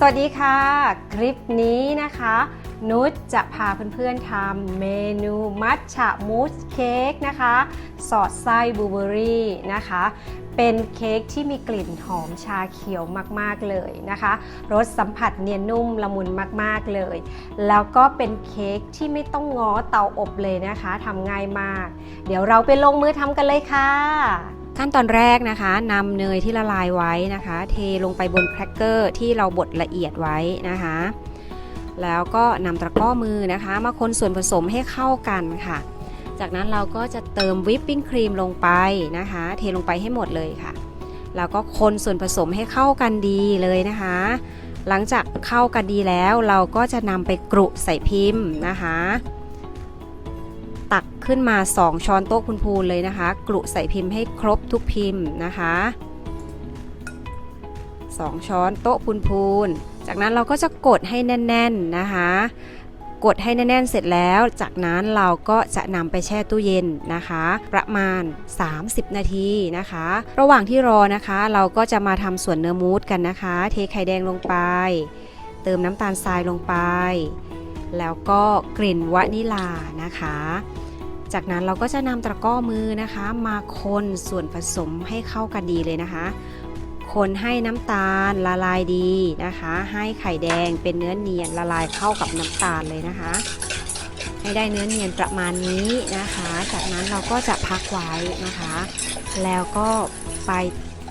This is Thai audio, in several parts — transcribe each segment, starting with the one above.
สวัสดีค่ะ คลิปนี้นะคะ นุชจะพาเพื่อนๆทำเมนูมัทฉะมูสเค้กนะคะ สอดไส้บลูเบอรี่นะคะ เป็นเค้กที่มีกลิ่นหอมชาเขียวมากๆเลยนะคะรสสัมผัสเนียนนุ่มละมุนมากๆเลย แล้วก็เป็นเค้กที่ไม่ต้องง้อเตาอบเลยนะคะทำง่ายมาก เดี๋ยวเราไปลงมือทำกันเลยค่ะ ขั้นตอนแรกนะคะนำเนยที่ละลายไว้นะคะ เทลงไปบนแครกเกอร์ที่เราบดละเอียดไว้นะคะ แล้วก็นำตะกร้อมือนะคะ มาคนส่วนผสมให้เข้ากันค่ะ จากนั้นเราก็จะเติมวิปปิ้งครีมลงไปนะคะ เทลงไปให้หมดเลยค่ะ แล้วก็คนส่วนผสมให้เข้ากันดีเลยนะคะ หลังจากเข้ากันดีแล้วเราก็จะนำไปกรุใส่พิมพ์นะคะ ตักขึ้นมา 2 ช้อนโต๊ะคุณพูนเลยนะคะ กรุใส่พิมพ์ให้ครบทุกพิมพ์นะคะ 2 ช้อนโต๊ะพูนพูน จากนั้นเราก็จะกดให้แน่น ๆนะคะ กดให้แน่นๆเสร็จแล้ว จากนั้นเราก็จะนำไปแช่ตู้เย็นนะคะ ประมาณ 30 นาทีนะคะ ระหว่างที่รอนะคะ เราก็จะมาทำส่วนเนื้อมูสกันนะคะ เทไข่แดงลงไป เติมน้ำตาลทรายลงไป แล้วก็กลิ่นวานิลานะคะ จากนั้นเราก็จะนำตะกร้อมือนะคะ มาคนส่วนผสมให้เข้ากันดีเลยนะคะ คนให้น้ำตาลละลายดีนะคะ ให้ไข่แดงเป็นเนื้อเนียนละลายเข้ากับน้ำตาลเลยนะคะ ให้ได้เนื้อเนียนประมาณนี้นะคะ จากนั้นเราก็จะพักไว้นะคะ แล้วก็ไป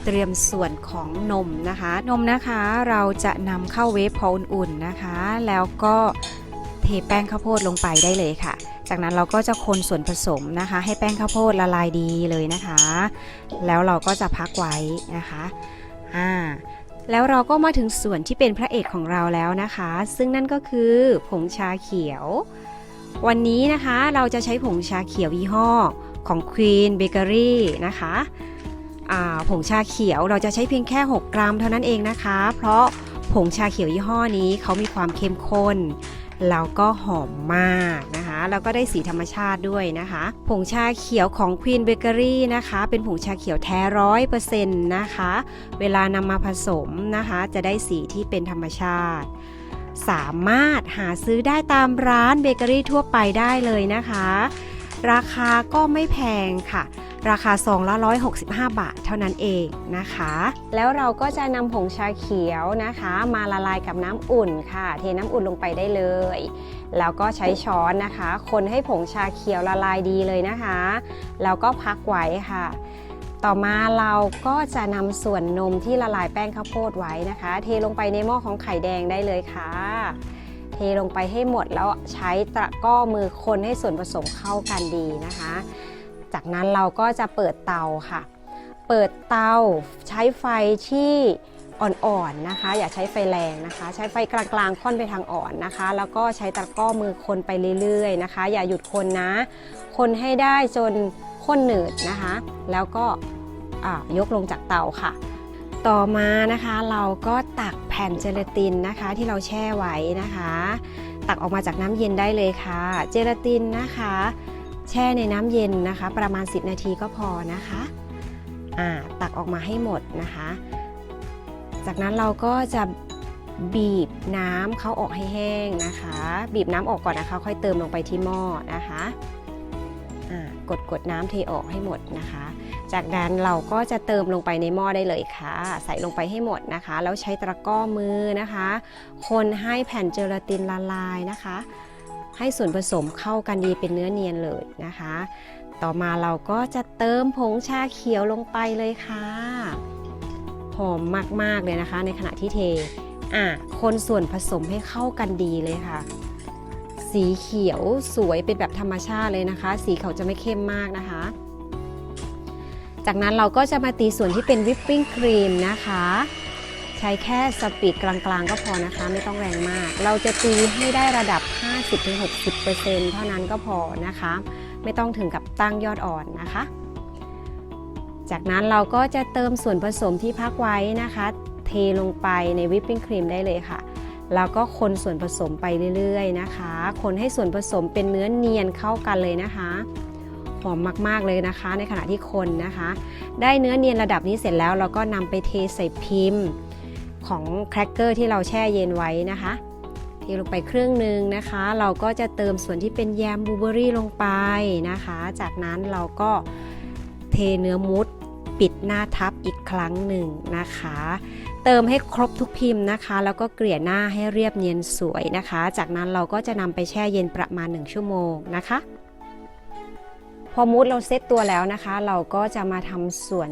เตรียมส่วนของนมนะคะ นมนะคะเราจะนำเข้าเวฟพออุ่นๆนะคะ แล้วก็ เทแป้งข้าวโพดลงไปได้เลยค่ะ จากนั้นเราก็จะคนส่วนผสมนะคะ ให้แป้งข้าวโพดละลายดีเลยนะคะ แล้วเราก็จะพักไว้นะคะอ่าแล้วเราก็มาถึงส่วนที่เป็นพระเอกของเราแล้วนะคะ ซึ่งนั่นก็คือผงชาเขียว วันนี้นะคะเราจะใช้ผงชาเขียวยี่ห้อของ Queen Bakery นะคะอ่าผงชาเขียวเราจะใช้เพียงแค่ 6 กรัมเท่านั้นเองนะคะ เพราะผงชาเขียวยี่ห้อนี้เขามีความเข้มข้น แล้วก็หอมมากนะคะ แล้วก็ได้สีธรรมชาติด้วยนะคะ ผงชาเขียวของ Queen Bakery นะคะ เป็นผงชาเขียวแท้ร้อยเปอร์เซ็นต์นะคะ เวลานำมาผสมนะคะ จะได้สีที่เป็นธรรมชาติ สามารถหาซื้อได้ตามร้านเบเกอรี่ทั่วไปได้เลยนะคะ ราคาก็ไม่แพงค่ะ ราคาซองละ 165 บาทเท่านั้นเองนะคะ แล้วเราก็จะนำผงชาเขียวนะคะ มาละลายกับน้ำอุ่นค่ะ เทน้ำอุ่นลงไปได้เลย แล้วก็ใช้ช้อนนะคะ คนให้ผงชาเขียวละลายดีเลยนะคะ แล้วก็พักไว้ค่ะต่อมาเราก็จะนำส่วนนมที่ละลายแป้งข้าวโพดไว้นะคะ เทลงไปในหม้อของไข่แดงได้เลยค่ะ เทลงไปให้หมดแล้วใช้ตะก้อมือคนให้ส่วนผสมเข้ากันดีนะคะ จากนั้นเราก็จะเปิดเตาค่ะ เปิดเตาใช้ไฟที่อ่อนๆนะคะ อย่าใช้ไฟแรงนะคะ ใช้ไฟกลางๆค่อนไปทางอ่อนนะคะ แล้วก็ใช้ตะก้อมือคนไปเรื่อยๆนะคะ อย่าหยุดคนนะ คนให้ได้จนข้นหนืดนะคะ แล้วก็ยกลงจากเตาค่ะ ต่อมานะคะเราก็ตักแผ่นเจลาตินนะคะที่เราแช่ไว้นะคะ ตักออกมาจากน้ำเย็นได้เลยค่ะ เจลาตินนะคะ แช่ในน้ำเย็นนะคะ ประมาณ 10 นาทีก็พอนะคะอ่าตักออกมาให้หมดนะคะ จากนั้นเราก็จะบีบน้ำเขาออกให้แห้งนะคะ บีบน้ำออกก่อนนะคะ ค่อยเติมลงไปที่หม้อนะคะกดกดน้ำเทออกให้หมดนะคะ จากนั้นเราก็จะเติมลงไปในหม้อได้เลยค่ะ ใส่ลงไปให้หมดนะคะ แล้วใช้ตะกร้อมือนะคะ คนให้แผ่นเจลาตินละลายนะคะ ให้ส่วนผสมเข้ากันดีเป็นเนื้อเนียนเลยนะคะ ต่อมาเราก็จะเติมผงชาเขียวลงไปเลยค่ะ หอมมากๆเลยนะคะ ในขณะที่เทอะคนส่วนผสมให้เข้ากันดีเลยค่ะ สีเขียวสวยเป็นแบบธรรมชาติเลยนะคะ สีเขาจะไม่เข้มมากนะคะ จากนั้นเราก็จะมาตีส่วนที่เป็นวิปปิ้งครีมนะคะ ใช้แค่สปีดกลางๆ ก็พอนะคะ ไม่ต้องแรงมาก เราจะตีให้ได้ระดับ 50-60%เท่านั้นก็พอนะคะ ไม่ต้องถึงกับตั้งยอดอ่อนนะคะ จากนั้นเราก็จะเติมส่วนผสมที่พักไว้นะคะ เทลงไปในวิปปิ้งครีมได้เลยค่ะแล้วก็คนส่วนผสมไปเรื่อยๆนะคะ คนให้ส่วนผสมเป็นเนื้อเนียนเข้ากันเลยนะคะ หอมมาก ๆ เลยนะคะ ในขณะที่คนนะคะ ได้เนื้อเนียนระดับนี้เสร็จแล้วเราก็นำไปเทใส่พิมพ์ของแครกเกอร์ที่เราแช่เย็นไว้นะคะเทลงไปครึ่งหนึ่งนะคะ เราก็จะเติมส่วนที่เป็นแยมบลูเบอรี่ลงไปนะคะ จากนั้นเราก็เทเนื้อมุดปิดหน้าทับอีกครั้งหนึ่งนะคะ เติมให้ครบทุกพิมพ์นะคะ แล้วก็เกลี่ยหน้าให้เรียบเนียนสวยนะคะ จากนั้นเราก็จะนำไปแช่เย็นประมาณ 1 ชั่วโมงนะคะ อมูดเราเซตตัวแล้วนะคะ เราก็จะมาทำส่วน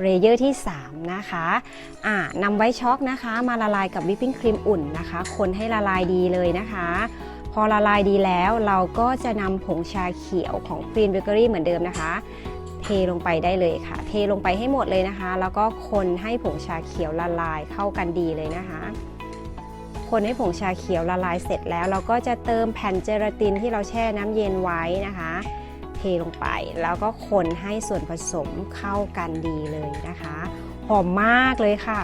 เลเยอร์ที่ 3 นะคะอ่านำไว้ช็อกนะคะ มาละลายกับวิปปิ้งครีมอุ่นนะคะ คนให้ละลายดีเลยนะคะ พอละลายดีแล้วเราก็จะนำผงชาเขียวของ Green Bakery เหมือนเดิมนะคะ เทลงไปได้เลยค่ะ เทลงไปให้หมดเลยนะคะ แล้วก็คนให้ผงชาเขียวละลายเข้ากันดีเลยนะคะคนให้ผงชาเขียวละลายเสร็จแล้ว เราก็จะเติมแผ่นเจลาตินที่เราแช่น้ำเย็นไว้นะคะ เทลงไป แล้วก็คนให้ส่วนผสมเข้ากันดีเลยนะคะ หอมมากเลยค่ะ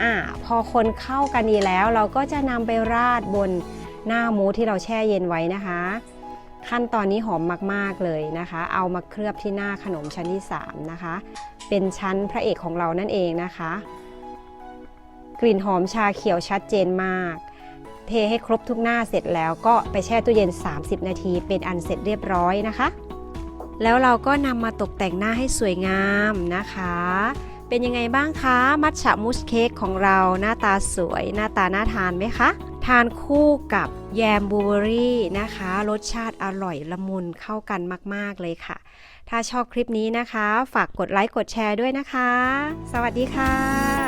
อ่าพอคนเข้ากันดีแล้ว เราก็จะนำไปราดบนหน้ามูสที่เราแช่เย็นไว้นะคะ ขั้นตอนนี้หอมมากๆเลยนะคะ เอามาเคลือบที่หน้าขนมชั้นที่ 3 นะคะ เป็นชั้นพระเอกของเรานั่นเองนะคะ กลิ่นหอมชาเขียวชัดเจนมาก เทให้ครบทุกหน้าเสร็จแล้วก็ไปแช่ตู้เย็น 30 นาที เป็นอันเสร็จเรียบร้อยนะคะ แล้วเราก็นำมาตกแต่งหน้าให้สวยงามนะคะ เป็นยังไงบ้างคะมัทฉะมูสเค้กของเราหน้าตาสวย หน้าตาน่าทานไหมคะ ทานคู่กับแยมบลูเบอรี่นะคะ รสชาติอร่อยละมุนเข้ากันมาก ๆ เลยค่ะ ถ้าชอบคลิปนี้นะคะ ฝากกดไลค์กดแชร์ด้วยนะคะ สวัสดีค่ะ